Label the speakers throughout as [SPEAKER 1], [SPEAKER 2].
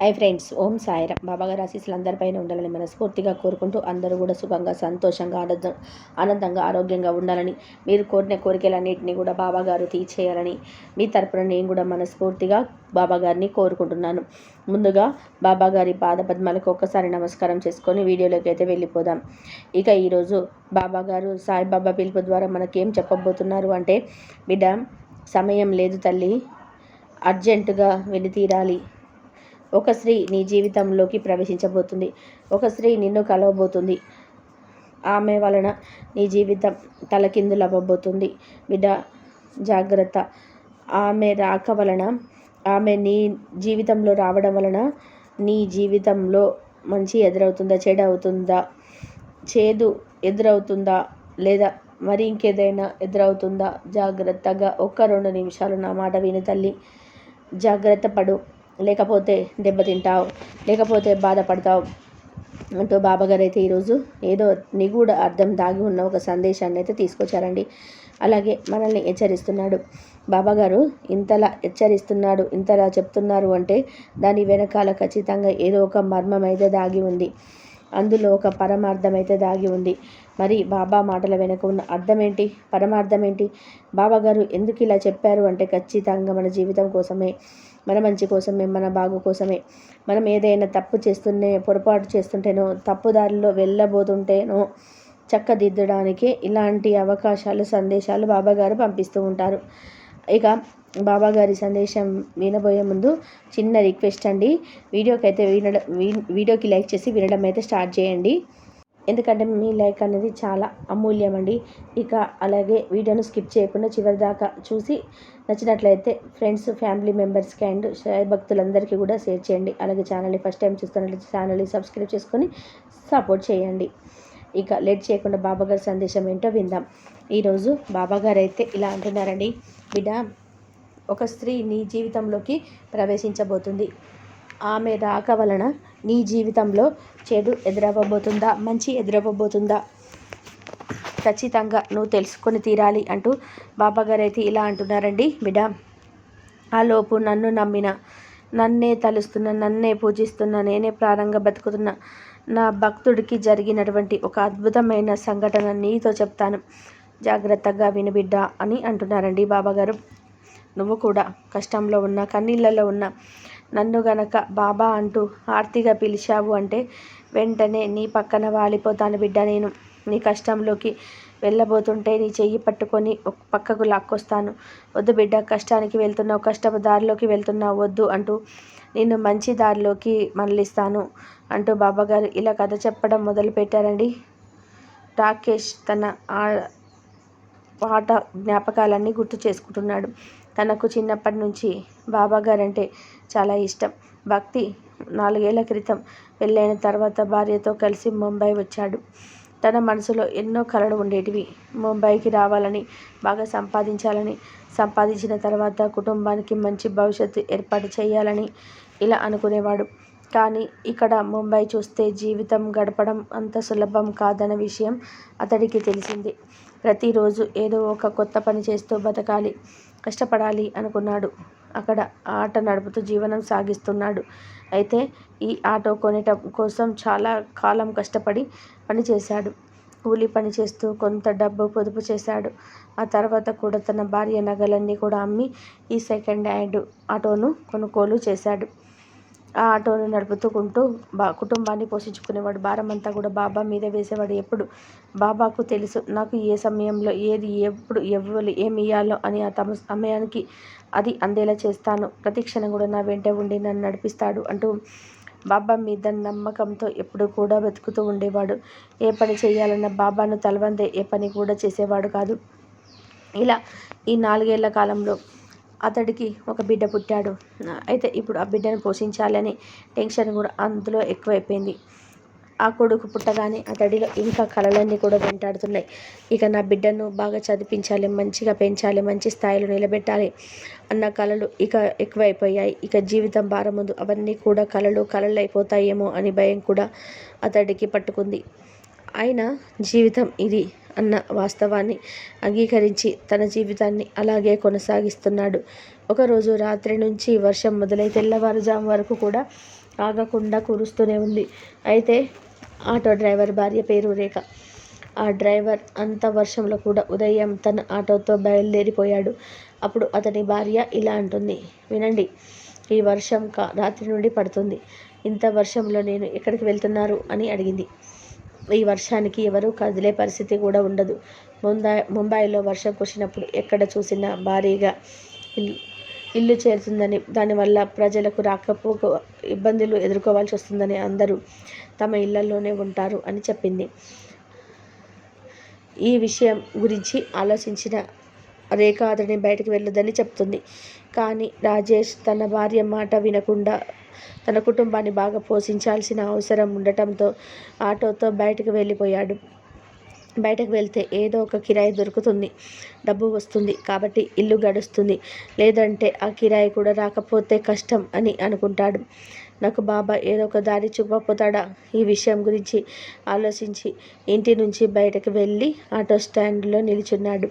[SPEAKER 1] Hi friends ఓం సాయిరం బాబాగారి ఆశీస్సులు అందరిపైన ఉండాలని మనస్ఫూర్తిగా కోరుకుంటూ అందరూ కూడా సుఖంగా సంతోషంగా ఆనంద ఆనందంగా ఆరోగ్యంగా ఉండాలని మీరు కోరిన కోరికలన్నింటినీ కూడా బాబాగారు తీర్చేయాలని మీ తరపున నేను కూడా మనస్ఫూర్తిగా బాబాగారిని కోరుకుంటున్నాను. ముందుగా బాబాగారి పాదపద్మాలకు ఒక్కసారి నమస్కారం చేసుకొని వీడియోలోకి అయితే వెళ్ళిపోదాం. ఇక ఈరోజు బాబాగారు సాయిబాబా పిలుపు ద్వారా మనకేం చెప్పబోతున్నారు అంటే బిడ్డ సమయం లేదు తల్లి. అర్జెంటుగా వెళ్ళి తీరాలి ఒక స్త్రీ నీ జీవితంలోకి ప్రవేశించబోతుంది. ఒక స్త్రీ నిన్ను కలవబోతుంది. ఆమె వలన నీ జీవితం తలకిందులవ్వబోతుంది. బిడ్డ జాగ్రత్త. ఆమె రాక వలన ఆమె నీ జీవితంలో రావడం వలన నీ జీవితంలో మంచి ఎదురవుతుందా చెడు అవుతుందా చేదు ఎదురవుతుందా? లేదా మరి ఇంకేదైనా ఎదురవుతుందా? జాగ్రత్తగా ఒక్క రెండు నిమిషాలు నా మాట విని తల్లి. జాగ్రత్త పడు. లేకపోతే దెబ్బతింటావు లేకపోతే బాధపడతావు అంటూ బాబాగారు అయితే ఈరోజు ఏదో నిగూఢ అర్థం దాగి ఉన్న ఒక సందేశాన్ని అయితే తీసుకొచ్చారండి. అలాగే మనల్ని హెచ్చరిస్తున్నాడు. బాబాగారు ఇంతలా హెచ్చరిస్తున్నాడు ఇంతలా చెప్తున్నారు అంటే దాని వెనకాల ఖచ్చితంగా ఏదో ఒక మర్మం అయితే దాగి ఉంది. అందులో ఒక పరమార్థం అయితే దాగి ఉంది. మరి బాబా మాటల వెనక ఉన్న అర్థం ఏంటి పరమార్థం ఏంటి బాబాగారు ఎందుకు ఇలా చెప్పారు అంటే ఖచ్చితంగా మన జీవితం కోసమే మన మంచి కోసమే మన బాగు కోసమే. మనం ఏదైనా తప్పు చేస్తుంటే పొరపాటు చేస్తుంటేనో తప్పుదారిలో వెళ్ళబోతుంటేనో చక్కదిద్దడానికి ఇలాంటి అవకాశాలు సందేశాలు బాబాగారు పంపిస్తూ ఉంటారు. ఇక బాబాగారి సందేశం వినబోయే ముందు చిన్న రిక్వెస్ట్ అండి. వీడియోకి అయితే వినడం వీడియోకి లైక్ చేసి వినడం అయితే స్టార్ట్ చేయండి. ఎందుకంటే మీ లైక్ అనేది చాలా అమూల్యం అండి ఇక అలాగే వీడియోను స్కిప్ చేయకుండా చివరి దాకా చూసి నచ్చినట్లయితే ఫ్రెండ్స్ ఫ్యామిలీ మెంబర్స్కి అండ్ భక్తులందరికీ కూడా షేర్ చేయండి. అలాగే ఛానల్ని ఫస్ట్ టైం చూస్తున్నట్లయితే ఛానల్ని సబ్స్క్రైబ్ చేసుకొని సపోర్ట్ చేయండి. ఇక లేట్ చేయకుండా బాబాగారి సందేశం ఏంటో విందాం. ఈరోజు బాబాగారు అయితే ఇలా అంటున్నారండి. బిడ్డ ఒక స్త్రీ నీ జీవితంలోకి ప్రవేశించబోతుంది. ఆమె రాక వలన నీ జీవితంలో చెడు ఎదురవ్వబోతుందా? మంచి ఎదురవ్వబోతుందా? ఖచ్చితంగా నువ్వు తెలుసుకొని తీరాలి అంటూ బాబాగారు అయితే ఇలా అంటున్నారండి బిడ్డ. ఆ లోపు నన్ను నమ్మిన నన్నే తలుస్తున్న నన్నే పూజిస్తున్న నేనే ప్రారంగా బతుకుతున్న నా భక్తుడికి జరిగినటువంటి ఒక అద్భుతమైన సంఘటన నీతో చెప్తాను. జాగ్రత్తగా వినబిడ్డ అని అంటున్నారండి బాబాగారు. నువ్వు కూడా కష్టంలో ఉన్న కన్నీళ్ళలో ఉన్న నన్ను గనక బాబా అంటూ ఆర్తిగా పిలిచావు అంటే వెంటనే నీ పక్కన వాలిపోతాను బిడ్డ నేను. నీ కష్టంలోకి వెళ్ళబోతుంటే నీ చెయ్యి పట్టుకొని ఒక పక్కకు లాక్కొస్తాను. వద్దు బిడ్డ కష్టానికి వెళ్తున్నావు కష్టపు దారిలోకి వెళ్తున్నావు వద్దు అంటూ నిన్ను మంచి దారిలోకి మళ్ళిస్తాను అంటూ బాబాగారు ఇలా కథ చెప్పడం మొదలుపెట్టారండి. రాకేష్ తన పాట జ్ఞాపకాలన్నీ గుర్తు చేసుకుంటున్నాడు. తనకు చిన్నప్పటి నుంచి బాబాగారంటే చాలా ఇష్టం. భక్తి నాలుగేళ్ళ క్రితం పెళ్ళైన తర్వాత భార్యతో కలిసి ముంబై వచ్చాడు. తన మనసులో ఎన్నో కలలు ఉండేటివి. ముంబైకి రావాలని బాగా సంపాదించాలని సంపాదించిన తర్వాత కుటుంబానికి మంచి భవిష్యత్తు ఏర్పాటు చేయాలని ఇలా అనుకునేవాడు. కానీ ఇక్కడ ముంబై చూస్తే జీవితం గడపడం అంత సులభం కాదన్న విషయం అతడికి తెలిసింది. ప్రతిరోజు ఏదో ఒక కొత్త పని చేస్తూ బతకాలి. కష్టపడాలి అనుకున్నాడు. అక్కడ ఆట నడుపుతూ జీవనం సాగిస్తున్నాడు. అయితే ఈ ఆటో కొనేట కోసం చాలా కాలం కష్టపడి పనిచేశాడు కూలి పని చేస్తూ కొంత డబ్బు పొదుపు చేశాడు. ఆ తర్వాత కూడా తన భార్య నగలన్నీ కూడా అమ్మి ఈ సెకండ్ హ్యాండ్ ఆటోను కొనుగోలు చేశాడు. ఆ ఆటోను నడుపుతుకుంటూ బా కుటుంబాన్ని పోషించుకునేవాడు. భారం అంతా కూడా బాబా మీద వేసేవాడు. ఎప్పుడు బాబాకు తెలుసు నాకు ఏ సమయంలో ఏది ఎప్పుడు ఎవ్వరు ఏమి ఇయ్యాలో అని ఆ తమ సమయానికి అది అందేలా చేస్తాను. ప్రతి క్షణం కూడా నా వెంట ఉండి నన్ను నడిపిస్తాడు అంటూ బాబా మీద నమ్మకంతో ఎప్పుడు కూడా బతుకుతూ ఉండేవాడు. ఏ పని చేయాలన్న బాబాను తలవందే ఏ పని కూడా చేసేవాడు కాదు. ఇలా ఈ నాలుగేళ్ళ కాలంలో అతడికి ఒక బిడ్డ పుట్టాడు. అయితే ఇప్పుడు ఆ బిడ్డను పోషించాలని టెన్షన్ కూడా అందులో ఎక్కువైపోయింది. ఆ కొడుకు పుట్టగానే అతడిలో ఇంకా కళలన్నీ కూడా వెంటాడుతున్నాయి. ఇక నా బిడ్డను బాగా చదివించాలి మంచిగా పెంచాలి మంచి స్థాయిలో నిలబెట్టాలి అన్న కళలు ఇక ఎక్కువైపోయాయి. ఇక జీవితం భారం ముందు అవన్నీ కూడా కళలు కళలు అయిపోతాయేమో అని భయం కూడా అతడికి పట్టుకుంది. అయినా జీవితం ఇది. అన్న వాస్తవాన్ని అంగీకరించి తన జీవితాన్ని అలాగే కొనసాగిస్తున్నాడు. ఒకరోజు రాత్రి నుంచి వర్షం మొదలై తెల్లవారుజాము వరకు కూడా ఆగకుండా కురుస్తూనే ఉంది. అయితే ఆటో డ్రైవర్ భార్య పేరు రేఖ. ఆ డ్రైవర్ అంత వర్షంలో కూడా ఉదయం తన ఆటోతో బయలుదేరిపోయాడు. అప్పుడు అతని భార్య ఇలా అంటుంది వినండి ఈ వర్షం కా రాత్రి నుండి పడుతుంది. ఇంత వర్షంలో నేను ఎక్కడికి వెళ్తున్నారు? అని అడిగింది. ఈ వర్షానికి ఎవరు కదిలే పరిస్థితి కూడా ఉండదు. ముంబై ముంబైలో వర్షం కురిసినప్పుడు ఎక్కడ చూసినా భారీగా ఇల్లు ఇల్లు చేరుతుందని దానివల్ల ప్రజలకు రాకపోక ఇబ్బందులు ఎదుర్కోవాల్సి వస్తుందని అందరూ తమ ఇళ్ళలోనే ఉంటారు అని చెప్పింది. ఈ విషయం గురించి ఆలోచించిన రేఖ అతని బయటకు వెళ్ళొద్దని చెప్తుంది. కానీ రాజేష్ తన భార్య మాట వినకుండా తన కుటుంబాన్ని బాగా పోషించాల్సిన అవసరం ఉండటంతో ఆటోతో బయటకు వెళ్ళిపోయాడు. బయటకు వెళ్తే ఏదో ఒక కిరాయి దొరుకుతుంది. డబ్బు వస్తుంది కాబట్టి ఇల్లు గడుస్తుంది. లేదంటే ఆ కిరాయి కూడా రాకపోతే కష్టం అని అనుకుంటాడు. నాకు బాబా ఏదో ఒక దారి చూపపోతాడా ఈ విషయం గురించి ఆలోచించి ఇంటి నుంచి బయటకు వెళ్ళి ఆటో స్టాండ్లో నిల్చున్నాడు.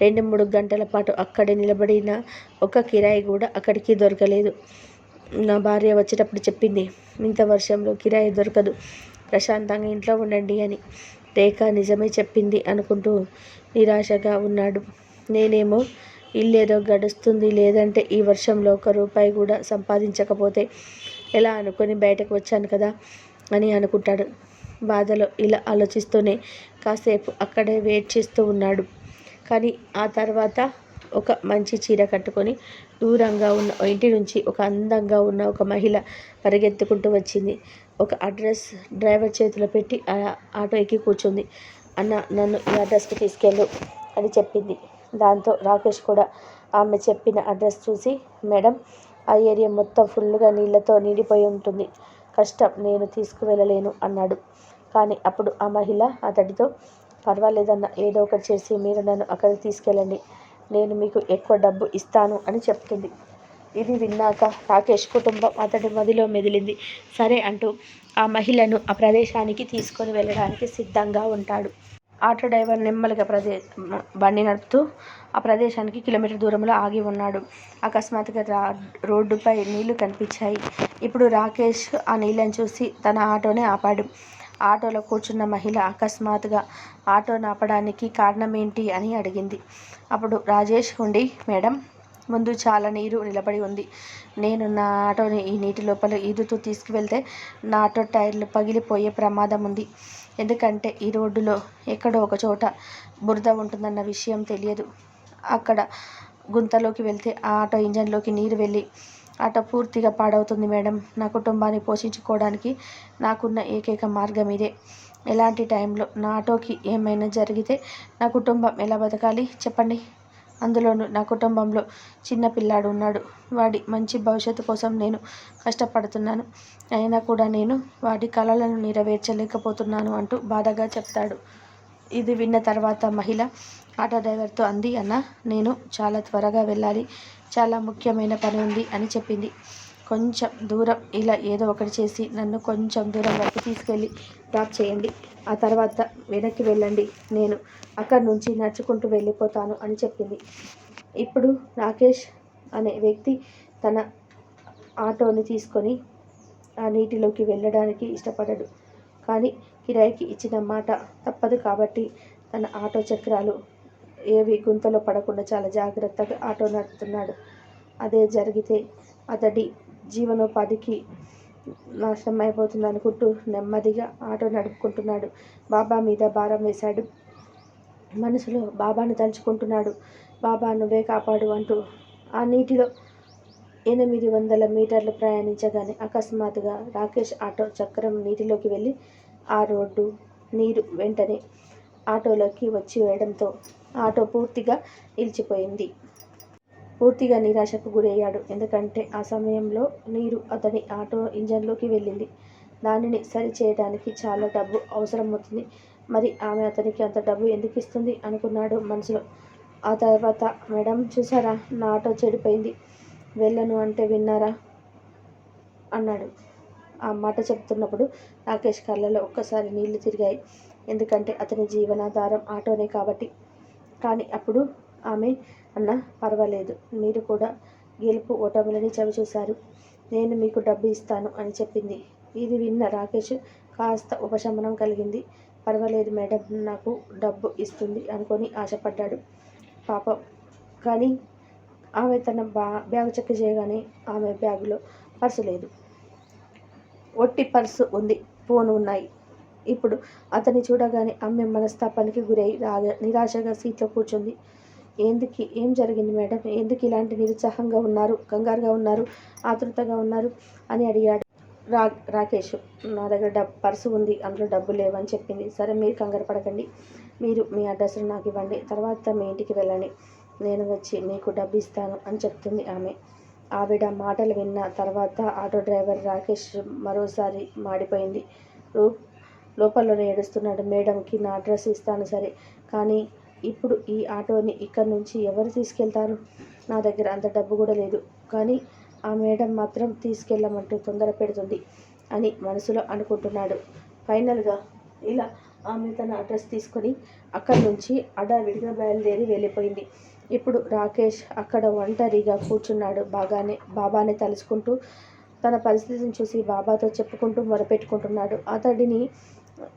[SPEAKER 1] రెండు మూడు గంటల పాటు అక్కడే నిలబడిన ఒక కిరాయి కూడా అక్కడికి దొరకలేదు. నా భార్య వచ్చేటప్పుడు చెప్పింది ఇంత వర్షంలో కిరాయి దొరకదు ప్రశాంతంగా ఇంట్లో ఉండండి అని. రేఖ నిజమే చెప్పింది అనుకుంటూ నిరాశగా ఉన్నాడు. నేనేమో ఇల్లేదో గడుస్తుంది లేదంటే ఈ వర్షంలో ఒక రూపాయి కూడా సంపాదించకపోతే ఎలా అనుకొని బయటకు వచ్చాను కదా అని అనుకుంటాడు. బాధలో ఇలా ఆలోచిస్తూనే కాసేపు అక్కడే వెయిట్ చేస్తూ ఉన్నాడు. కానీ ఆ తర్వాత ఒక మంచి చీర కట్టుకొని దూరంగా ఉన్న ఇంటి నుంచి ఒక అందంగా ఉన్న ఒక మహిళ పరిగెత్తుకుంటూ వచ్చింది. ఒక అడ్రస్ డ్రైవర్ చేతిలో పెట్టి ఆ ఆటో ఎక్కి కూర్చుంది. అన్న నన్ను ఈ అడ్రస్కి తీసుకెళ్ళు అని చెప్పింది. దాంతో రాకేష్ కూడా ఆమె చెప్పిన అడ్రస్ చూసి మేడం ఆ ఏరియా మొత్తం ఫుల్గా నీళ్ళతో నిండిపోయి ఉంటుంది. కష్టం నేను తీసుకువెళ్ళలేను అన్నాడు. కానీ అప్పుడు ఆ మహిళ అతడితో పర్వాలేదన్న ఏదో ఒకటి చేసి మీరు నన్ను అక్కడికి తీసుకెళ్ళండి. నేను మీకు ఎక్కువ డబ్బు ఇస్తాను అని చెప్తుంది. ఇది విన్నాక రాకేష్ కుటుంబం అతడి మదిలో మెదిలింది. సరే అంటూ ఆ మహిళను ఆ ప్రదేశానికి తీసుకొని వెళ్ళడానికి సిద్ధంగా ఉంటాడు. ఆటో డ్రైవర్ నెమ్మదిగా ప్రదే బండి నడుపుతూ ఆ ప్రదేశానికి కిలోమీటర్ దూరంలో ఆగి ఉన్నాడు. అకస్మాత్తుగా రా రోడ్డుపై నీళ్ళు కనిపించాయి. ఇప్పుడు రాకేష్ ఆ నీళ్ళని చూసి తన ఆటోనే ఆపాడు. ఆటోలో కూర్చున్న మహిళ అకస్మాత్తుగా ఆటోను ఆపడానికి కారణం ఏంటి అని అడిగింది. అప్పుడు రాజేష్ ఉండి మేడం ముందు చాలా నీరు నిలబడి ఉంది. నేను నా ఆటోని ఈ నీటి లోపల ఈదుతూ తీసుకువెళ్తే నా ఆటో టైర్లు పగిలిపోయే ప్రమాదం ఉంది. ఎందుకంటే ఈ రోడ్డులో ఎక్కడో ఒక చోట బురద ఉంటుందన్న విషయం తెలియదు. అక్కడ గుంతలోకి వెళ్తే ఆ ఆటో ఇంజన్లోకి నీరు వెళ్ళి ఆటో పూర్తిగా పాడవుతుంది మేడం. నా కుటుంబాన్ని పోషించుకోవడానికి నాకున్న ఏకైక మార్గం ఇదే. ఎలాంటి టైంలో నా ఆటోకి ఏమైనా జరిగితే నా కుటుంబం ఎలా బతకాలి చెప్పండి. అందులోనూ నా కుటుంబంలో చిన్న పిల్లాడు ఉన్నాడు. వాడి మంచి భవిష్యత్తు కోసం నేను కష్టపడుతున్నాను. అయినా కూడా నేను వాడి కలలను నెరవేర్చలేకపోతున్నాను అంటూ బాధగా చెప్తాడు. ఇది విన్న తర్వాత మహిళ ఆటో డ్రైవర్తో అంది అన్న నేను చాలా త్వరగా వెళ్ళాలి. చాలా ముఖ్యమైన పని ఉంది అని చెప్పింది. కొంచెం దూరం ఇలా ఏదో ఒకటి చేసి నన్ను కొంచెం దూరం వరకు తీసుకెళ్ళి డ్రాప్ చేయండి. ఆ తర్వాత వెనక్కి వెళ్ళండి. నేను అక్కడి నుంచి నడుచుకుంటూ వెళ్ళిపోతాను అని చెప్పింది. ఇప్పుడు రాకేష్ అనే వ్యక్తి తన ఆటోని తీసుకొని ఆ నీటిలోకి వెళ్ళడానికి ఇష్టపడడు. కానీ కిరాయికి ఇచ్చిన మాట తప్పదు కాబట్టి తన ఆటో చక్రాలు ఏవి గుంతలో పడకుండా చాలా జాగ్రత్తగా ఆటో నడుపుతున్నాడు. అదే జరిగితే అతడి జీవనోపాధికి నాశనం అయిపోతుంది అనుకుంటూ నెమ్మదిగా ఆటో నడుపుకుంటున్నాడు. బాబా మీద భారం వేశాడు. మనసులో బాబాను తలుచుకుంటున్నాడు. బాబా నువ్వే కాపాడు అంటూ ఆ నీటిలో ఎనిమిది వందల మీటర్లు ప్రయాణించగానే అకస్మాత్తుగా రాకేష్ ఆటో చక్రం నీటిలోకి వెళ్ళి ఆ రోడ్డు నీరు వెంటనే ఆటోలోకి వచ్చి వేయడంతో ఆటో పూర్తిగా నిలిచిపోయింది. పూర్తిగా నిరాశకు గురయ్యాడు. ఎందుకంటే ఆ సమయంలో నీరు అతని ఆటో ఇంజన్లోకి వెళ్ళింది. దానిని సరి చేయడానికి చాలా డబ్బు అవసరమవుతుంది. మరి ఆమె అతనికి అంత డబ్బు ఎందుకు ఇస్తుంది అనుకున్నాడు మనసులో. ఆ తర్వాత మేడం చూసారా? నా ఆటో చెడిపోయింది. వెళ్ళను అంటే విన్నారా? అన్నాడు. ఆ మాట చెప్తున్నప్పుడు రాకేష్ కళ్ళలో ఒక్కసారి నీళ్ళు తిరిగాయి. ఎందుకంటే అతని జీవనాధారం ఆటోనే కాబట్టి కానీ అప్పుడు ఆమె అన్న పర్వాలేదు. మీరు కూడా గెలుపు ఓటములని చవి చూశారు. నేను మీకు డబ్బు ఇస్తాను అని చెప్పింది. ఇది విన్న రాకేష్ కాస్త ఉపశమనం కలిగింది. పర్వాలేదు మేడం నాకు డబ్బు ఇస్తుంది అనుకొని ఆశపడ్డాడు పాపం. కానీ ఆమె తన బా బ్యాగ్ చెక్ చేయగానే ఆమె బ్యాగులో పర్సు లేదు. ఒట్టి పర్సు ఉంది. ఫోన్ ఉన్నాయి. ఇప్పుడు అతన్ని చూడగానే ఆమె మనస్తాపానికి గురై రాగ నిరాశగా సీట్లో కూర్చుంది. ఎందుకు? ఏం జరిగింది మేడం? ఎందుకు ఇలాంటి నిరుత్సాహంగా ఉన్నారు? కంగారుగా ఉన్నారు? ఆతృతగా ఉన్నారు? అని అడిగాడు రా రాకేష్. నా దగ్గర డబ్ పర్సు ఉంది. అందులో డబ్బు లేవని చెప్పింది. సరే మీరు కంగారు పడకండి. మీరు మీ అడ్రస్ నాకు ఇవ్వండి. తర్వాత మీ ఇంటికి వెళ్ళండి. నేను వచ్చి మీకు డబ్బు ఇస్తాను అని చెప్తుంది ఆమె. ఆవిడ మాటలు విన్న తర్వాత ఆటో డ్రైవర్ రాకేష్ మరోసారి మాడిపోయింది. రూప్ లోపలనే ఏడుస్తున్నాడు. మేడంకి నా అడ్రస్ ఇస్తాను సరే కానీ ఇప్పుడు ఈ ఆటోని ఇక్కడి నుంచి ఎవరు తీసుకెళ్తారు? నా దగ్గర అంత డబ్బు కూడా లేదు. కానీ ఆ మేడం మాత్రం తీసుకెళ్ళమంటూ తొందర పెడుతుంది అని మనసులో అనుకుంటున్నాడు. ఫైనల్గా ఇలా ఆమె తన అడ్రస్ తీసుకొని అక్కడి నుంచి అడావిడిగా బయలుదేరి వెళ్ళిపోయింది. ఇప్పుడు రాకేష్ అక్కడ ఒంటరిగా కూర్చున్నాడు. బాగానే బాబాని తలుచుకుంటూ తన పరిస్థితిని చూసి బాబాతో చెప్పుకుంటూ మొరపెట్టుకుంటున్నాడు. అతడిని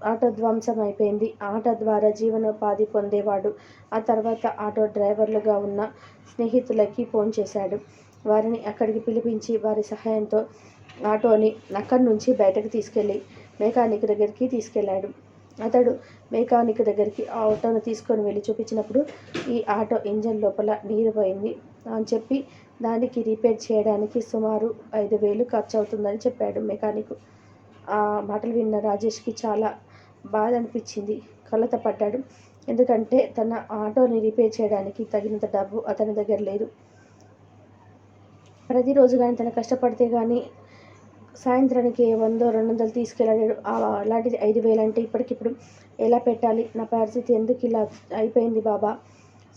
[SPEAKER 1] ఆటో ధ్వంసం అయిపోయింది ఆటో ద్వారా జీవనోపాధి పొందేవాడు. ఆ తర్వాత ఆటో డ్రైవర్లుగా ఉన్న స్నేహితులకి ఫోన్ చేశాడు. వారిని అక్కడికి పిలిపించి వారి సహాయంతో ఆటోని అక్కడి నుంచి బయటకు తీసుకెళ్ళి మెకానిక్ దగ్గరికి తీసుకెళ్ళాడు. అతడు మెకానిక్ దగ్గరికి ఆ ఆటోను తీసుకొని వెళ్ళి చూపించినప్పుడు ఈ ఆటో ఇంజన్ లోపల నీరు పోయింది అని చెప్పి దానికి రిపేర్ చేయడానికి సుమారు ఐదు వేలు ఖర్చు అవుతుందని చెప్పాడు మెకానిక్. ఆ మాటలు విన్న రాజేష్కి చాలా బాధ అనిపించింది కలత పడ్డాడు ఎందుకంటే తన ఆటోని రిపేర్ చేయడానికి తగినంత డబ్బు అతని దగ్గర లేదు. ప్రతిరోజు కానీ తను కష్టపడితే కానీ సాయంత్రానికి వందో రెండు వందలు తీసుకెళ్ళాడు అలాంటిది ఐదు వేలు అంటే ఇప్పటికిప్పుడు ఎలా పెట్టాలి? నా పరిస్థితి ఎందుకు ఇలా అయిపోయింది బాబా?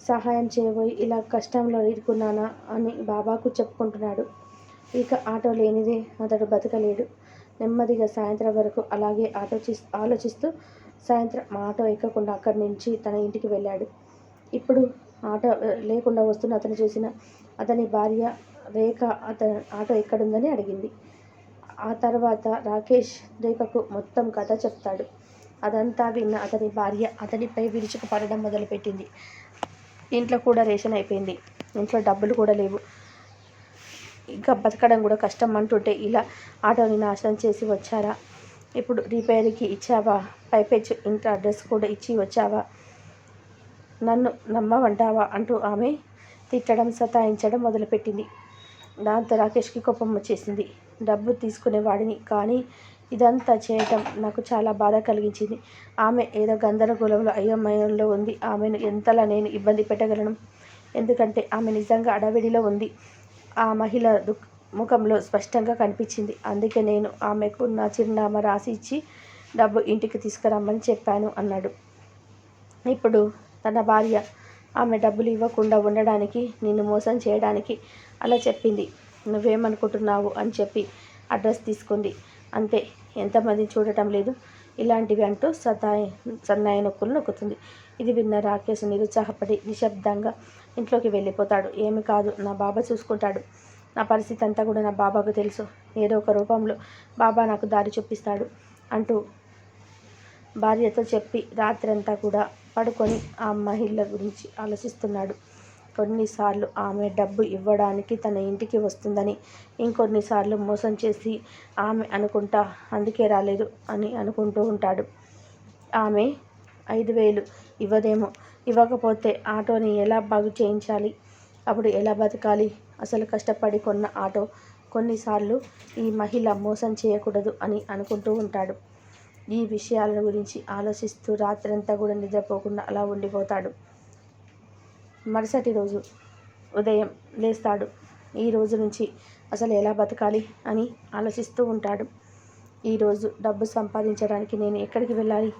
[SPEAKER 1] సహాయం చేయబోయి ఇలా కష్టంలో ఇరుకున్నానా అని బాబాకు చెప్పుకుంటున్నాడు. ఇక ఆటో లేనిదే అతడు బతకలేడు. నెమ్మదిగా సాయంత్రం వరకు అలాగే ఆలోచి ఆలోచిస్తూ సాయంత్రం ఆటో ఎక్కకుండా అక్కడి నుంచి తన ఇంటికి వెళ్ళాడు. ఇప్పుడు ఆటో లేకుండా వస్తున్న అతను చూసిన అతని భార్య రేఖ అతని ఆటో ఎక్కడుందని అడిగింది. ఆ తర్వాత రాకేష్ రేఖకు మొత్తం కథ చెప్తాడు. అదంతా విన్న అతని భార్య అతనిపై విరుచుకు పడడం మొదలుపెట్టింది. ఇంట్లో కూడా రేషన్ అయిపోయింది. ఇంట్లో డబ్బులు కూడా లేవు. ఇంకా బతకడం కూడా కష్టం అంటుంటే ఇలా ఆటోని నాశనం చేసి వచ్చారా? ఇప్పుడు రిపేర్కి ఇచ్చావా? పైపెచ్చు ఇంటి అడ్రస్ కూడా ఇచ్చి వచ్చావా? నన్ను నమ్మవంటావా అంటూ ఆమె తిట్టడం సతాయించడం మొదలుపెట్టింది. దాంతో రాకేష్కి కోపం వచ్చేసింది. డబ్బు తీసుకునేవాడిని కానీ ఇదంతా చేయటం నాకు చాలా బాధ కలిగించింది. ఆమె ఏదో గందరగోళంలో అయోమయంలో ఉంది. ఆమెను ఎంతలా నేను ఇబ్బంది పెట్టగలను? ఎందుకంటే ఆమె నిజంగా అడవిడిలో ఉంది. ఆ మహిళ ముఖంలో స్పష్టంగా కనిపించింది. అందుకే నేను ఆమెకు నా చిరునామా రాసి ఇచ్చి డబ్బు ఇంటికి తీసుకురమ్మని చెప్పాను అన్నాడు. ఇప్పుడు తన భార్య ఆమె డబ్బులు ఇవ్వకుండా ఉండడానికి నిన్ను మోసం చేయడానికి అలా చెప్పింది. నువ్వేమనుకుంటున్నావు అని చెప్పి అడ్రస్ తీసుకుంది. అంతే ఎంతమంది చూడటం లేదు. ఇలాంటివి అంటూ సతాయి సన్నాయి నొక్కులు నొక్కుతుంది. ఇది విన్న రాకేష్ నిరుత్సాహపడి నిశ్శబ్దంగా ఇంట్లోకి వెళ్ళిపోతాడు. ఏమి కాదు నా బాబా చూసుకుంటాడు. నా పరిస్థితి అంతా కూడా నా బాబాకు తెలుసు. ఏదో ఒక రూపంలో బాబా నాకు దారి చూపిస్తాడు అంటూ భార్యతో చెప్పి రాత్రంతా కూడా పడుకొని ఆ మహిళ గురించి ఆలోచిస్తున్నాడు. కొన్నిసార్లు ఆమె డబ్బు ఇవ్వడానికి తన ఇంటికి వస్తుందని ఇంకొన్నిసార్లు మోసం చేసి ఆమె అనుకుంటా అందుకే రాలేదు అని అనుకుంటూ ఉంటాడు. ఆమె ఐదు వేలు ఇవ్వదేమో. ఇవ్వకపోతే ఆటోని ఎలా బాగు చేయించాలి? అప్పుడు ఎలా బతకాలి? అసలు కష్టపడి కొన్న ఆటో కొన్నిసార్లు ఈ మహిళ మోసం చేయకూడదు అని అనుకుంటూ ఉంటాడు. ఈ విషయాల గురించి ఆలోచిస్తూ రాత్రంతా కూడా నిద్రపోకుండా అలా ఉండిపోతాడు. మరుసటి రోజు ఉదయం లేస్తాడు. ఈ రోజు నుంచి అసలు ఎలా బతకాలి అని ఆలోచిస్తూ ఉంటాడు. ఈరోజు డబ్బు సంపాదించడానికి నేను ఎక్కడికి వెళ్ళాలి?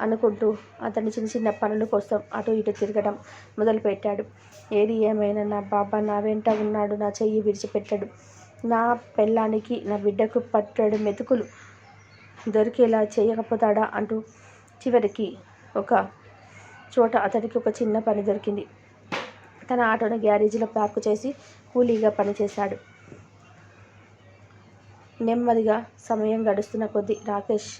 [SPEAKER 1] అనుకుంటూ అతని చిన్న చిన్న పనుల కోసం అటు ఇటు తిరగడం మొదలుపెట్టాడు. ఏది ఏమైనా నా బాబా నా వెంట ఉన్నాడు నా చెయ్యి విడిచిపెట్టాడు నా పెళ్ళానికి నా బిడ్డకు పట్టాడు మెతుకులు దొరికేలా చేయకపోతాడా అంటూ చివరికి ఒక చోట అతడికి ఒక చిన్న పని దొరికింది. తన ఆటోను గ్యారేజీలో ప్యాక్ చేసి కూలీగా పనిచేశాడు. నెమ్మదిగా సమయం గడుస్తున్న కొద్దీ రాకేష్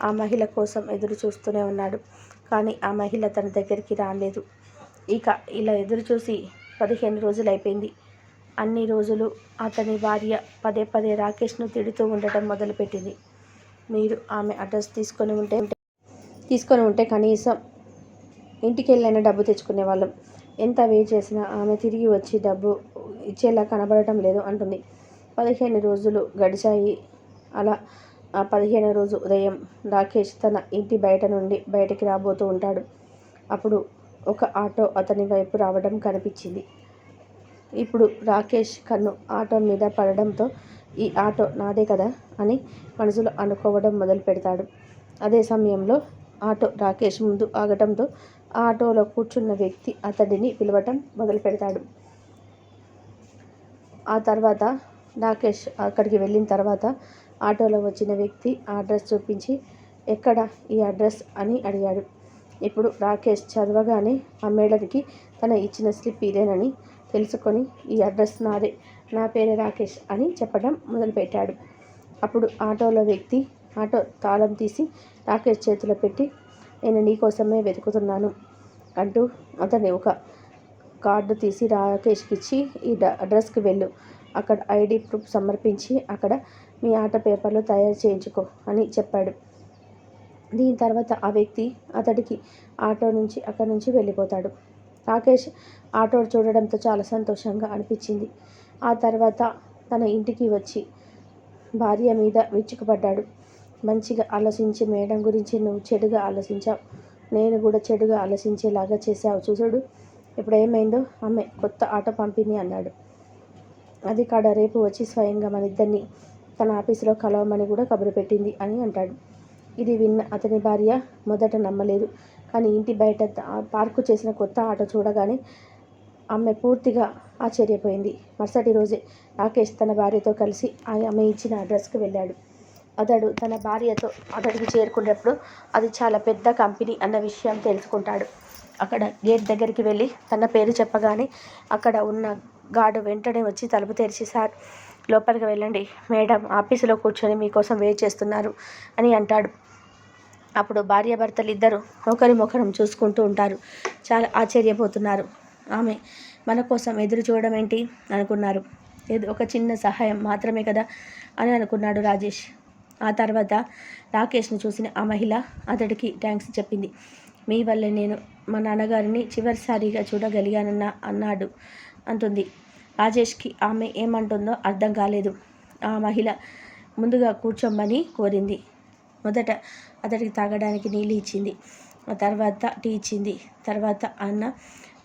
[SPEAKER 1] ఆ మహిళ కోసం ఎదురు చూస్తూనే ఉన్నాడు. కానీ ఆ మహిళ తన దగ్గరికి రాలేదు. ఇక ఇలా ఎదురు చూసి పదిహేను రోజులు అయిపోయింది అన్ని రోజులు అతని భార్య పదే పదే రాకేష్ను తిడుతూ ఉండటం మొదలుపెట్టింది. మీరు ఆమె అడ్రస్ తీసుకొని ఉంటే తీసుకొని ఉంటే కనీసం ఇంటికి వెళ్ళైనా డబ్బు తెచ్చుకునే వాళ్ళం ఎంత వెయిట్ చేసినా ఆమె తిరిగి వచ్చి డబ్బు ఇచ్చేలా కనబడటం లేదు అంటుంది. పదిహేను రోజులు గడిచాయి. అలా ఆ పదిహేను రోజు ఉదయం రాకేష్ తన ఇంటి బయట నుండి బయటికి రాబోతూ ఉంటాడు. అప్పుడు ఒక ఆటో అతని వైపు రావడం కనిపించింది. ఇప్పుడు రాకేష్ కన్ను ఆటో మీద పడడంతో ఈ ఆటో నాదే కదా అని మనసులో అనుకోవడం మొదలు పెడతాడు. అదే సమయంలో ఆటో రాకేష్ ముందు ఆగటంతో ఆ ఆటోలో కూర్చున్న వ్యక్తి అతడిని పిలవటం మొదలు పెడతాడు. ఆ తర్వాత రాకేష్ అక్కడికి వెళ్ళిన తర్వాత ఆటోలో వచ్చిన వ్యక్తి ఆ అడ్రస్ చూపించి ఎక్కడ ఈ అడ్రస్? అని అడిగాడు. ఇప్పుడు రాకేష్ చదవగానే ఆ మేడర్కి తన ఇచ్చిన స్లిప్ ఇదేనని తెలుసుకొని ఈ అడ్రస్ నాదే నా పేరే రాకేష్ అని చెప్పడం మొదలుపెట్టాడు. అప్పుడు ఆటోలో వ్యక్తి ఆటో తాళం తీసి రాకేష్ చేతిలో పెట్టి నేను నీకోసమే వెతుకుతున్నాను అంటూ అతన్ని ఒక కార్డు తీసి రాకేష్కి ఇచ్చి ఈ అడ్రస్కి వెళ్ళు. అక్కడ ఐడి ప్రూఫ్ సమర్పించి అక్కడ మీ ఆట పేపర్లు తయారు చేయించుకో అని చెప్పాడు. దీని తర్వాత ఆ వ్యక్తి అతడికి ఆటో నుంచి అక్కడి నుంచి వెళ్ళిపోతాడు. రాకేష్ ఆటో చూడడంతో చాలా సంతోషంగా అనిపించింది. ఆ తర్వాత తన ఇంటికి వచ్చి భార్య మీద విచ్చుకుపడ్డాడు. మంచిగా ఆలోచించి మేడం గురించి నువ్వు చెడుగా ఆలోచించావు. నేను కూడా చెడుగా ఆలోచించేలాగా చేసావు చూసాడు ఇప్పుడు ఏమైందో ఆమె కొత్త ఆటో పంపిణీ అన్నాడు. అది కాడ రేపు వచ్చి స్వయంగా మన ఇద్దరిని తన ఆఫీసులో కలవమని కూడా కబురు పెట్టింది అని అంటాడు. ఇది విన్న అతని భార్య మొదట నమ్మలేదు. కానీ ఇంటి బయట పార్కు చేసిన కొత్త ఆటో చూడగానే ఆమె పూర్తిగా ఆశ్చర్యపోయింది. మరుసటి రోజే రాకేష్ తన భార్యతో కలిసి ఆమె ఇచ్చిన అడ్రస్కి వెళ్ళాడు. అతడు తన భార్యతో అతడికి చేరుకున్నప్పుడు అది చాలా పెద్ద కంపెనీ అన్న విషయం తెలుసుకుంటాడు. అక్కడ గేట్ దగ్గరికి వెళ్ళి తన పేరు చెప్పగానే అక్కడ ఉన్న గాడు వెంటనే వచ్చి తలుపు తెరిచి సార్ లోపలికి వెళ్ళండి. మేడం ఆఫీసులో కూర్చొని మీకోసం వెయిట్ చేస్తున్నారు అని అంటాడు. అప్పుడు భార్యాభర్తలు ఇద్దరు ఒకరిమొకరం చూసుకుంటూ ఉంటారు. చాలా ఆశ్చర్యపోతున్నారు. ఆమె మన కోసం ఎదురు చూడడం ఏంటి? అనుకున్నారు. ఏదో ఒక చిన్న సహాయం మాత్రమే కదా అని అనుకున్నాడు రాజేష్. ఆ తర్వాత రాకేష్ను చూసిన ఆ మహిళ అతడికి థ్యాంక్స్ చెప్పింది. మీ వల్లే నేను మా నాన్నగారిని చివరిసారిగా చూడగలిగానన్న అన్నాడు అంటుంది. రాజేష్కి ఆమె ఏమంటుందో అర్థం కాలేదు. ఆ మహిళ ముందుగా కూర్చోమని కోరింది. మొదట అతడికి తాగడానికి నీళ్ళు ఇచ్చింది. ఆ తర్వాత టీ ఇచ్చింది. తర్వాత అన్న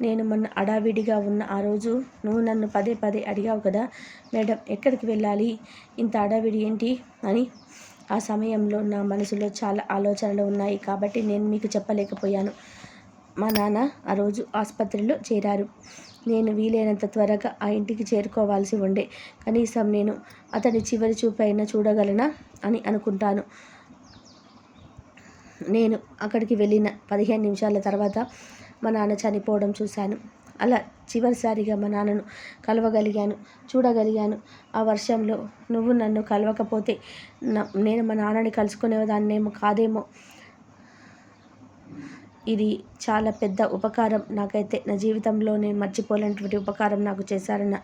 [SPEAKER 1] నేను మొన్న అడావిడిగా ఉన్న ఆ రోజు నువ్వు నన్ను పదే పదే అడిగావు కదా మేడం ఎక్కడికి వెళ్ళాలి? ఇంత అడావిడి ఏంటి? అని. ఆ సమయంలో నా మనసులో చాలా ఆలోచనలు ఉన్నాయి కాబట్టి నేను మీకు చెప్పలేకపోయాను. మా నాన్న ఆ రోజు ఆసుపత్రిలో చేరారు. నేను వీలైనంత త్వరగా ఆ ఇంటికి చేరుకోవాల్సి ఉండే. కనీసం నేను అతని చివరి చూపైనా చూడగలనా అని అనుకుంటాను. నేను అక్కడికి వెళ్ళిన పదిహేను నిమిషాల తర్వాత మా నాన్న చనిపోవడం చూశాను. అలా చివరిసారిగా మా నాన్నను కలవగలిగాను చూడగలిగాను. ఆ వర్షంలో నువ్వు నన్ను కలవకపోతే నేను మా నాన్నని కలుసుకునేదాన్నేమో కాదేమో ఇది చాలా పెద్ద ఉపకారం. నాకైతే నా జీవితంలో నేను మర్చిపోలేనటువంటి ఉపకారం నాకు చేశారన్న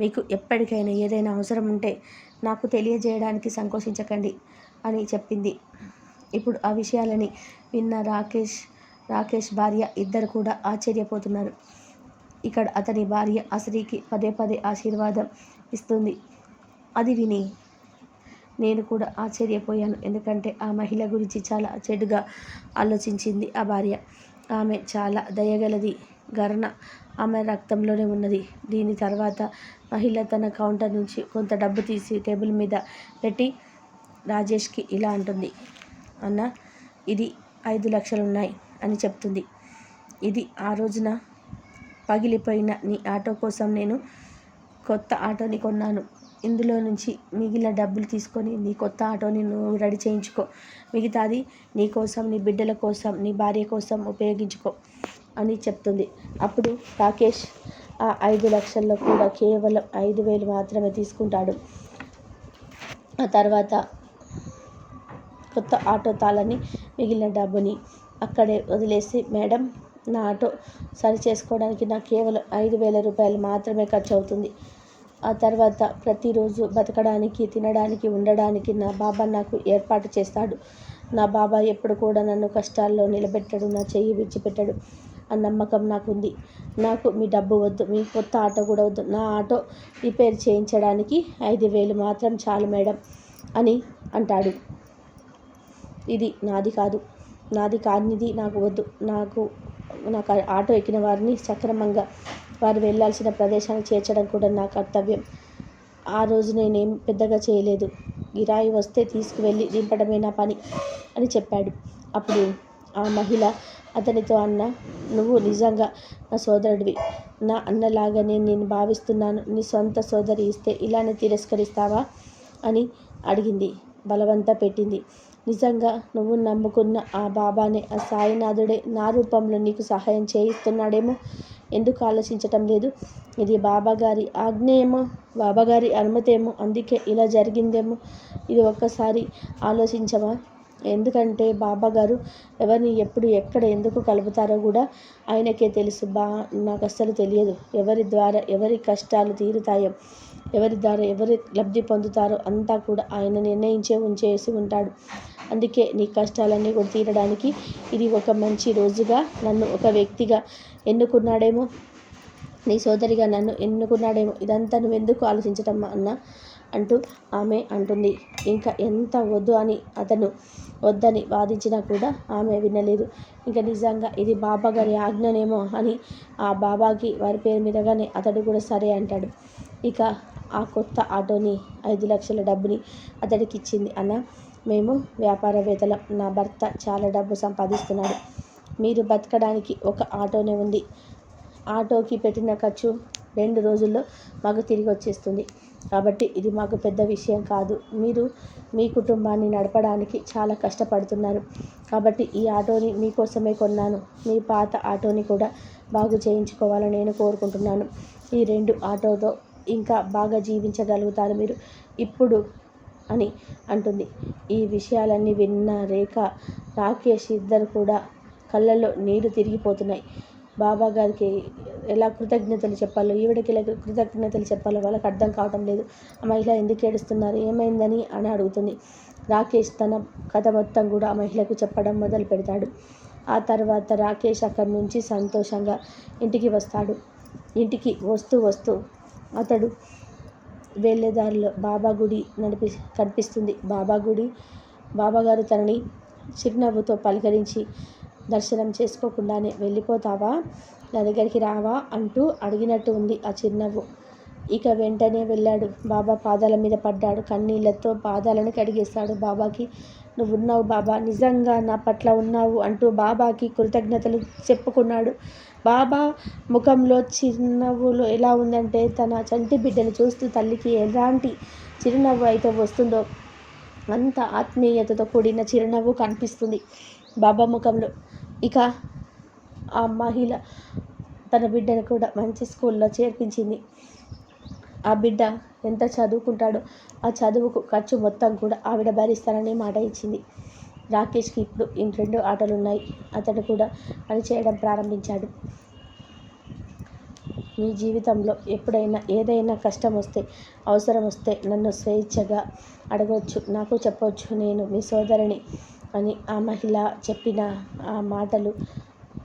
[SPEAKER 1] మీకు ఎప్పటికైనా ఏదైనా అవసరం ఉంటే నాకు తెలియజేయడానికి సంకోచించకండి అని చెప్పింది. ఇప్పుడు ఆ విషయాలని విన్న రాకేష్ రాకేష్ భార్య ఇద్దరు కూడా ఆశ్చర్యపోతున్నారు. ఇక్కడ అతని భార్య అసరికి పదే పదే ఆశీర్వాదం ఇస్తుంది. అది విని నేను కూడా ఆశ్చర్యపోయాను. ఎందుకంటే ఆ మహిళ గురించి చాలా చెడుగా ఆలోచించింది ఆ భార్య. ఆమె చాలా దయగలది. గర్ణ ఆమె రక్తంలోనే ఉన్నది. దీని తర్వాత మహిళ తన కౌంటర్ నుంచి కొంత డబ్బు తీసి టేబుల్ మీద పెట్టి రాజేష్కి ఇలా అంటుంది. అన్న ఇది ఐదు లక్షలు ఉన్నాయి అని చెప్తుంది. ఇది ఆ రోజున పగిలిపోయిన నీ ఆటో కోసం నేను కొత్త ఆటోని కొన్నాను. ఇందులో నుంచి మిగిలిన డబ్బులు తీసుకొని నీ కొత్త ఆటోని నువ్వు రెడీ చేయించుకో. మిగతాది నీ కోసం నీ బిడ్డల కోసం నీ భార్య కోసం ఉపయోగించుకో అని చెప్తుంది. అప్పుడు రాకేష్ ఆ ఐదు లక్షల్లో కూడా కేవలం ఐదు వేలు మాత్రమే తీసుకుంటాడు. ఆ తర్వాత కొత్త ఆటో తాళని మిగిలిన డబ్బుని అక్కడే వదిలేసి మేడం నా ఆటో సరి చేసుకోవడానికి నాకు కేవలం ఐదు వేల రూపాయలు మాత్రమే ఖర్చు అవుతుంది ఆ తర్వాత ప్రతిరోజు బతకడానికి తినడానికి ఉండడానికి నా బాబా నాకు ఏర్పాటు చేస్తాడు. నా బాబా ఎప్పుడు కూడా నన్ను కష్టాల్లో నిలబెట్టడు నా చెయ్యి విడిచిపెట్టడు ఆ నమ్మకం నాకుంది. నాకు మీ డబ్బు వద్దు మీ కొత్త ఆటో కూడా వద్దు. నా ఆటో రిపేర్ చేయించడానికి ఐదు వేలు మాత్రం చాలు మేడం అని అంటాడు. ఇది నాది కాదు. నాది కానిది నాకు వద్దు. నాకు నాకు ఆటో ఎక్కిన వారిని సక్రమంగా వారు వెళ్ళాల్సిన ప్రదేశానికి చేర్చడం కూడా నా కర్తవ్యం. ఆ రోజు నేనేం పెద్దగా చేయలేదు. గిరాయి వస్తే తీసుకువెళ్ళి దింపడమే నా పని అని చెప్పాడు. అప్పుడు ఆ మహిళ అతనితో అన్న నువ్వు నిజంగా నా సోదరుడివి. నా అన్నలాగానే నేను భావిస్తున్నాను. నీ సొంత సోదరి ఇస్తే ఇలానే తిరస్కరిస్తావా? అని అడిగింది. బలవంత పెట్టింది. నిజంగా నువ్వు నమ్ముకున్న ఆ బాబానే ఆ సాయినాథుడే నా రూపంలో నీకు సహాయం చేయిస్తున్నాడేమో? ఎందుకు ఆలోచించటం లేదు? ఇది బాబాగారి ఆజ్ఞేయమో? బాబాగారి అనుమతేమో? అందుకే ఇలా జరిగిందేమో? ఇది ఒక్కసారి ఆలోచించవా? ఎందుకంటే బాబాగారు ఎవరిని ఎప్పుడు ఎక్కడ ఎందుకు కలుపుతారో కూడా ఆయనకే తెలుసు. బా నాకు అస్సలు తెలియదు. ఎవరి ద్వారా ఎవరి కష్టాలు తీరుతాయో. ఎవరి ద్వారా ఎవరి లబ్ధి పొందుతారో అంతా కూడా ఆయన నిర్ణయించే ఉంచేసి ఉంటాడు. అందుకే నీ కష్టాలన్నీ కూడా తీరడానికి ఇది ఒక మంచి రోజుగా నన్ను ఒక వ్యక్తిగా ఎన్నుకున్నాడేమో? నీ సోదరిగా నన్ను ఎన్నుకున్నాడేమో? ఇదంతా నువ్వు ఎందుకు ఆలోచించటం అన్న అంటూ ఆమె అంటుంది. ఇంకా ఎంత వద్దు అని అతను వద్దని వాదించినా కూడా ఆమె వినలేదు. ఇంకా నిజంగా ఇది బాబా గారి ఆజ్ఞనేమో అని ఆ బాబాకి వారి పేరు మీదగానే అతడు కూడా సరే అంటాడు. ఇక ఆ కొత్త ఆటోని ఐదు లక్షల డబ్బుని అతడికి ఇచ్చింది అన్న మేము వ్యాపారవేత్తలం. నా భర్త చాలా డబ్బు సంపాదిస్తున్నాడు. మీరు బతకడానికి ఒక ఆటోనే ఉంది. ఆటోకి పెట్టిన ఖర్చు రెండు రోజుల్లో మాకు తిరిగి వచ్చేస్తుంది కాబట్టి ఇది మాకు పెద్ద విషయం కాదు. మీరు మీ కుటుంబాన్ని నడపడానికి చాలా కష్టపడుతున్నారు. కాబట్టి ఈ ఆటోని మీకోసమే కొన్నాను. మీ పాత ఆటోని కూడా బాగు చేయించుకోవాలని నేను కోరుకుంటున్నాను. ఈ రెండు ఆటోతో ఇంకా బాగా జీవించగలుగుతారు మీరు. ఇప్పుడు అని అంటుంది. ఈ విషయాలన్నీ విన్న రేఖ రాకేష్ ఇద్దరు కూడా కళ్ళల్లో నీరు తిరిగిపోతున్నాయి. బాబా గారికి ఎలా కృతజ్ఞతలు చెప్పాలో ఈవిడకి ఎలా కృతజ్ఞతలు చెప్పాలో వాళ్ళకి అర్థం కావటం లేదు. ఆ మహిళ ఎందుకు ఏడుస్తున్నారు ఏమైందని అని అడుగుతుంది. రాకేష్ తన కథ మొత్తం కూడా ఆ మహిళకు చెప్పడం మొదలు పెడతాడు. ఆ తర్వాత రాకేష్ అక్కడి నుంచి సంతోషంగా ఇంటికి వస్తాడు. ఇంటికి వస్తూ వస్తూ అతడు వెళ్ళే దారిలో బాబా గుడి నడిపి కనిపిస్తుంది. బాబా గుడి బాబాగారు తనని చిరునవ్వుతో పలకరించి దర్శనం చేసుకోకుండానే వెళ్ళిపోతావా? నా దగ్గరికి రావా అంటూ అడిగినట్టు ఉంది ఆ చిరునవ్వు. ఇక వెంటనే వెళ్ళాడు. బాబా పాదాల మీద పడ్డాడు. కన్నీళ్ళతో పాదాలను కడిగేశాడు. బాబాకి నువ్వు ఉన్నావు బాబా నిజంగా నా పట్ల ఉన్నావు అంటూ బాబాకి కృతజ్ఞతలు చెప్పుకున్నాడు. బాబా ముఖంలో చిరునవ్వులో ఎలా ఉందంటే తన చంటి బిడ్డను చూస్తూ తల్లికి ఎలాంటి చిరునవ్వు అయితే వస్తుందో అంత ఆత్మీయతతో కూడిన చిరునవ్వు కనిపిస్తుంది బాబా ముఖంలో. ఇక ఆ మహిళ తన బిడ్డను కూడా మంచి స్కూల్లో చేర్పించింది. ఆ బిడ్డ ఎంత చదువుకుంటాడో ఆ చదువుకు ఖర్చు మొత్తం కూడా ఆవిడ భరిస్తానని మాట ఇచ్చింది. రాకేష్కి ఇప్పుడు రెండు ఆటలు ఉన్నాయి అతడు కూడా పని చేయడం ప్రారంభించాడు. మీ జీవితంలో ఎప్పుడైనా ఏదైనా కష్టం వస్తే అవసరం వస్తే నన్ను స్వేచ్ఛగా అడగవచ్చు నాకు చెప్పవచ్చు నేను మీ సోదరిని అని ఆ మహిళ చెప్పిన ఆ మాటలు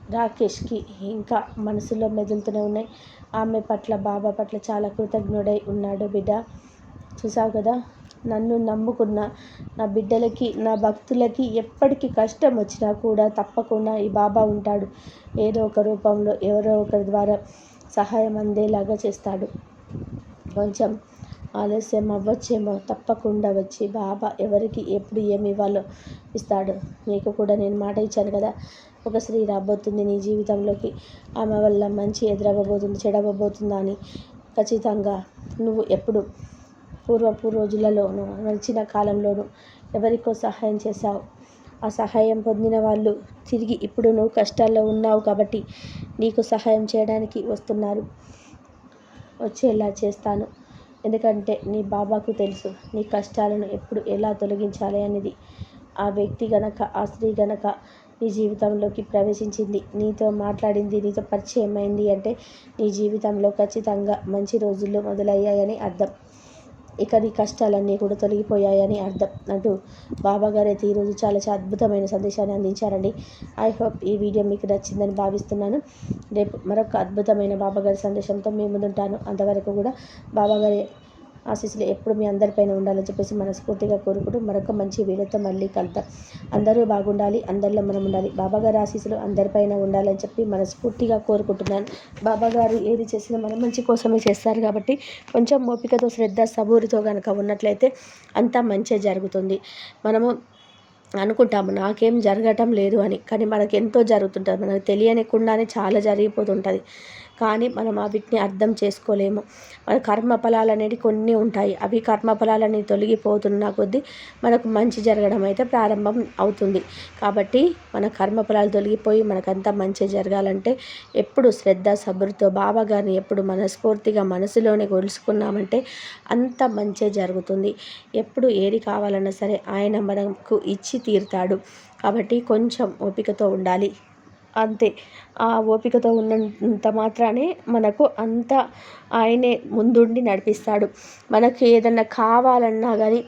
[SPEAKER 1] రాకేష్కి ఇంకా మనసులో మెదులుతూనే ఉన్నాయి. ఆమె పట్ల బాబా పట్ల చాలా కృతజ్ఞుడై ఉన్నాడు బిడ్డ. చూసావు కదా? నన్ను నమ్ముకున్న నా బిడ్డలకి నా భక్తులకి ఎప్పటికీ కష్టం వచ్చినా కూడా తప్పకుండా ఈ బాబా ఉంటాడు. ఏదో ఒక రూపంలో ఎవరో ఒకరి ద్వారా సహాయం అందేలాగా చేస్తాడు. కొంచెం ఆలస్యం అవ్వచ్చేమో తప్పకుండా వచ్చి బాబా ఎవరికి ఎప్పుడు ఏమి ఇవ్వాలో ఇస్తాడు. నీకు కూడా నేను మాట ఇచ్చాను కదా? ఒక స్త్రీ రాబోతుంది నీ జీవితంలోకి. ఆమె వల్ల మంచి ఎదురవ్వబోతుంది చెడవబోతుందా అని ఖచ్చితంగా నువ్వు ఎప్పుడు పూర్వపు రోజులలోనూ నడిచిన కాలంలోనూ ఎవరికో సహాయం చేశావు. ఆ సహాయం పొందిన వాళ్ళు తిరిగి ఇప్పుడు నువ్వు కష్టాల్లో ఉన్నావు కాబట్టి నీకు సహాయం చేయడానికి వస్తున్నారు. వచ్చేలా చేస్తాను. ఎందుకంటే నీ బాబాకు తెలుసు నీ కష్టాలను ఎప్పుడు ఎలా తొలగించాలి అనేది. ఆ వ్యక్తి గనక ఆ స్త్రీ గనక నీ జీవితంలోకి ప్రవేశించింది నీతో మాట్లాడింది నీతో పరిచయం అయింది అంటే నీ జీవితంలో ఖచ్చితంగా మంచి రోజులు మొదలయ్యాయని అర్థం. ఇక నీ కష్టాలన్నీ కూడా తొలగిపోయాయని అర్థం అంటూ బాబాగారు అయితే ఈరోజు చాలా చాలా అద్భుతమైన సందేశాన్ని అందించారండి. ఐ హోప్ ఈ వీడియో మీకు నచ్చిందని భావిస్తున్నాను. రేపు మరొక అద్భుతమైన బాబాగారి సందేశంతో మేము ముందుంటాను. అంతవరకు కూడా బాబాగారి ఆశీస్సులు ఎప్పుడు మీ అందరిపైన ఉండాలని చెప్పేసి మనస్ఫూర్తిగా కోరుకుంటూ మరొక మంచి వీడియోతో మళ్ళీ కలుద్దాం. అందరూ బాగుండాలి అందరిలో మనం ఉండాలి. బాబాగారి ఆశీస్సులు అందరిపైన ఉండాలని చెప్పి మనస్ఫూర్తిగా కోరుకుంటున్నాను. బాబాగారు ఏది చేసినా మన మంచి కోసమే చేస్తారు కాబట్టి కొంచెం ఓపికతో శ్రద్ధ సబూరితో కనుక ఉన్నట్లయితే అంతా మంచి జరుగుతుంది. మనము అనుకుంటాము నాకేం జరగటం లేదు అని. కానీ మనకు ఎంతో జరుగుతుంటుంది. మనకు తెలియనికుండానే చాలా జరిగిపోతుంటుంది. కానీ మనం వీటిని అర్థం చేసుకోలేము. మన కర్మ ఫలాలు అనేవి కొన్ని ఉంటాయి. అవి కర్మఫలాలని తొలగిపోతున్న కొద్దీ మనకు మంచి జరగడం అయితే ప్రారంభం అవుతుంది. కాబట్టి మన కర్మఫలాలు తొలగిపోయి మనకంతా మంచి జరగాలంటే ఎప్పుడు శ్రద్ధ సబురితో బాబా గారిని ఎప్పుడు మనస్ఫూర్తిగా మనసులోనే కొలుసుకున్నామంటే అంత మంచి జరుగుతుంది. ఎప్పుడు ఏది కావాలన్నా సరే ఆయన మనకు ఇచ్చి తీరుతాడు. కాబట్టి కొంచెం ఓపికతో ఉండాలి. అంతే. ఆ ఓపికతో ఉన్నంత మాత్రానే మనకు అంత ఆయనే ముందుండి నడిపిస్తాడు. మనకి ఏదన్నా కావాలన్నా కానీ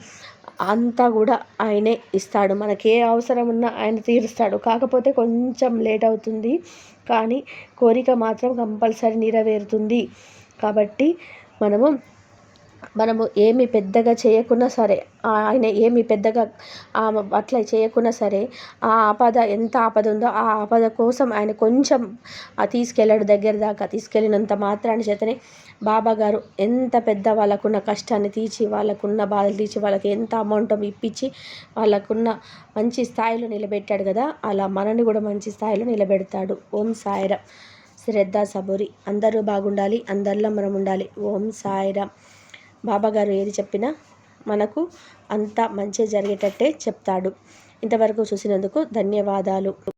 [SPEAKER 1] అంతా కూడా ఆయనే ఇస్తాడు. మనకి ఏ అవసరం ఉన్నా ఆయన తీరుస్తాడు. కాకపోతే కొంచెం లేట్ అవుతుంది. కానీ కోరిక మాత్రం కంపల్సరీ నెరవేరుతుంది. కాబట్టి మనము మనము ఏమి పెద్దగా చేయకున్నా సరే ఆయన ఏమి పెద్దగా అట్లా చేయకున్నా సరే ఆ ఆపద ఎంత ఆపద ఉందో ఆ ఆపద కోసం ఆయన కొంచెం తీసుకెళ్ళాడు దగ్గర దాకా తీసుకెళ్ళినంత మాత్రాన్ని చేతనే బాబా గారు ఎంత పెద్ద వాళ్ళకున్న కష్టాన్ని తీర్చి వాళ్ళకున్న బాధలు తీర్చి వాళ్ళకి ఎంత అమౌంట్ ఇప్పించి వాళ్ళకున్న మంచి స్థాయిలో నిలబెట్టాడు కదా అలా మనని కూడా మంచి స్థాయిలో నిలబెడతాడు. ఓం సాయిరా శ్రద్ధ సబురి. అందరూ బాగుండాలి అందరిలో మనం ఉండాలి. ఓం సాయిరామ్. బాబాగారు ఏది చెప్పినా మనకు అంతా మంచి జరిగేటట్టే చెప్తాడు. ఇంతవరకు చూసినందుకు ధన్యవాదాలు.